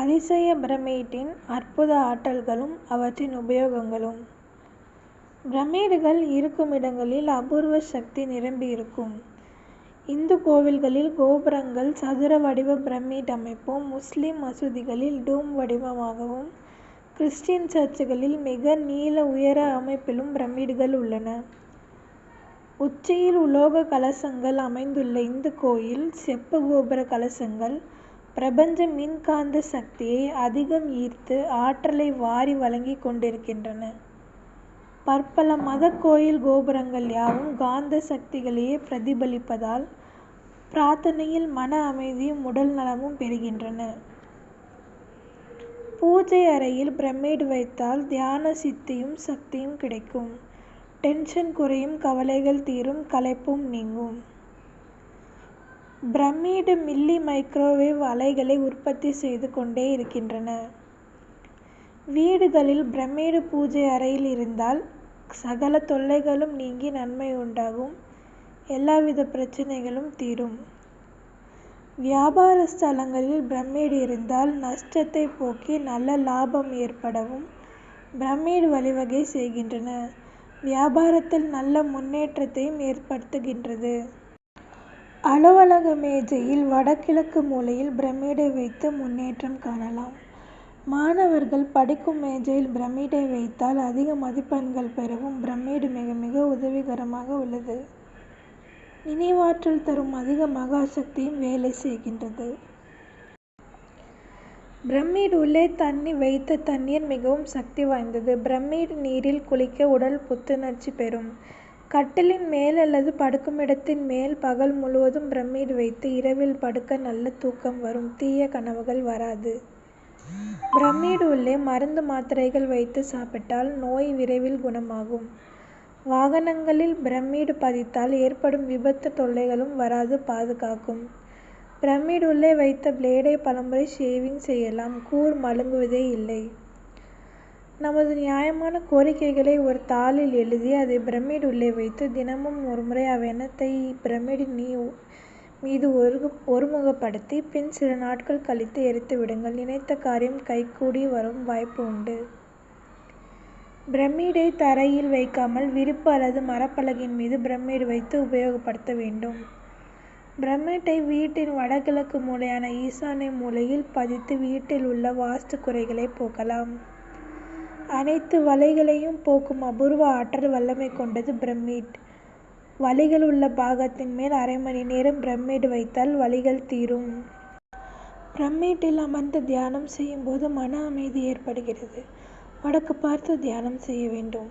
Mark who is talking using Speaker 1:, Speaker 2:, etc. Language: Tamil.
Speaker 1: அதிசய பிரமிட்டின் அற்புத ஆற்றல்களும் அவற்றின் உபயோகங்களும் பிரமிடுகள் இருக்குமிடங்களில் அபூர்வ சக்தி நிரம்பியிருக்கும். இந்து கோவில்களில் கோபுரங்கள் சதுர வடிவ பிரமிட் அமைப்பும் முஸ்லிம் மசூதிகளில் டூம் வடிவமாகவும் கிறிஸ்டியன் சர்ச்சுகளில் மிக நீள உயர அமைப்பிலும் பிரமிடுகள் உள்ளன. உச்சியில் உலோக கலசங்கள் அமைந்துள்ள இந்து கோயில் செப்பு கோபுர கலசங்கள் பிரபஞ்ச மின்காந்த சக்தியை அதிகம் ஈர்த்து ஆற்றலை வாரி வழங்கிக் கொண்டிருக்கின்றன. பற்பல மதக் கோயில் கோபுரங்கள் யாவும் காந்த சக்திகளையே பிரதிபலிப்பதால் பிரார்த்தனையில் மன அமைதியும் உடல் நலமும் பெறுகின்றன. பூஜை அறையில் பிரமிட் வைத்தால் தியான சித்தியும் சக்தியும் கிடைக்கும். டென்ஷன் குறையும் கவலைகள் தீரும் களைப்பும் நீங்கும். பிரமிடு மில்லி மைக்ரோவேவ் அலைகளை உற்பத்தி செய்து கொண்டே இருக்கின்றன. வீடுகளில் பிரமிடு பூஜை அறையில் இருந்தால் சகல தொல்லைகளும் நீங்கி நன்மை உண்டாகும் எல்லாவித பிரச்னைகளும் தீரும். வியாபார ஸ்தலங்களில் பிரமிடு இருந்தால் நஷ்டத்தை போக்கி நல்ல லாபம் ஏற்படவும் பிரமிடு வழிவகை செய்கின்றன. வியாபாரத்தில் நல்ல முன்னேற்றத்தையும் ஏற்படுத்துகின்றது. அலுவலக மேஜையில் வடகிழக்கு மூலையில் பிரமிடை வைத்து முன்னேற்றம் காணலாம். மாணவர்கள் படிக்கும் மேஜையில் பிரமிடை வைத்தால் அதிக மதிப்பெண்கள் பெறவும் பிரமிடு மிக மிக உதவிகரமாக உள்ளது. நினைவாற்றல் தரும் அதிக மகா சக்தியும் வேலை செய்கின்றது. பிரமிட் உள்ளே தண்ணி வைத்த தண்ணீர் மிகவும் சக்தி வாய்ந்தது. பிரமிட் நீரில் குளிக்க உடல் புத்துணர்ச்சி பெறும். கட்டிலின் மேல் அல்லது படுக்குமிடத்தின் மேல் பகல் முழுவதும் பிரமிட் வைத்து இரவில் படுக்க நல்ல தூக்கம் வரும் தீய கனவுகள் வராது. பிரமிடு உள்ளே மருந்து மாத்திரைகள் வைத்து சாப்பிட்டால் நோய் விரைவில் குணமாகும். வாகனங்களில் பிரமிடு பதித்தால் ஏற்படும் விபத்து தொல்லைகளும் வராது பாதுகாக்கும். பிரமிடு உள்ளே வைத்த பிளேடை பலமுறை ஷேவிங் செய்யலாம் கூர் மழுங்குவதே இல்லை. நமது நியாயமான கோரிக்கைகளை ஒரு தாளில் எழுதி அதை பிரமிட் உள்ளே வைத்து தினமும் ஒருமுறை அவ்வெண்ணத்தை பிரமிடின் மீது ஒரு ஒருமுகப்படுத்தி பின் சில நாட்கள் கழித்து எரித்து விடுங்கள் நினைத்த காரியம் கைகூடி வரும் வாய்ப்பு உண்டு. பிரமிடை தரையில் வைக்காமல் விரிப்பு அல்லது மரப்பலகையின் மீது பிரமிடு வைத்து உபயோகப்படுத்த வேண்டும். பிரமிட்டை வீட்டின் வடகிழக்கு மூலையான ஈசான்ய மூலையில் பதித்து வீட்டில் உள்ள வாஸ்து குறைகளை போக்கலாம். அனைத்து வலைகளையும் போக்கும் அபூர்வ ஆற்றல் வல்லமை கொண்டது பிரமிட். வலிகள் உள்ள பாகத்தின் மேல் அரை மணி நேரம் பிரமிட் வைத்தால் வலிகள் தீரும். பிரமிட்டில் அமர்ந்து தியானம் செய்யும் போது மன அமைதி ஏற்படுகிறது. வடக்கு பார்த்து தியானம் செய்ய வேண்டும்.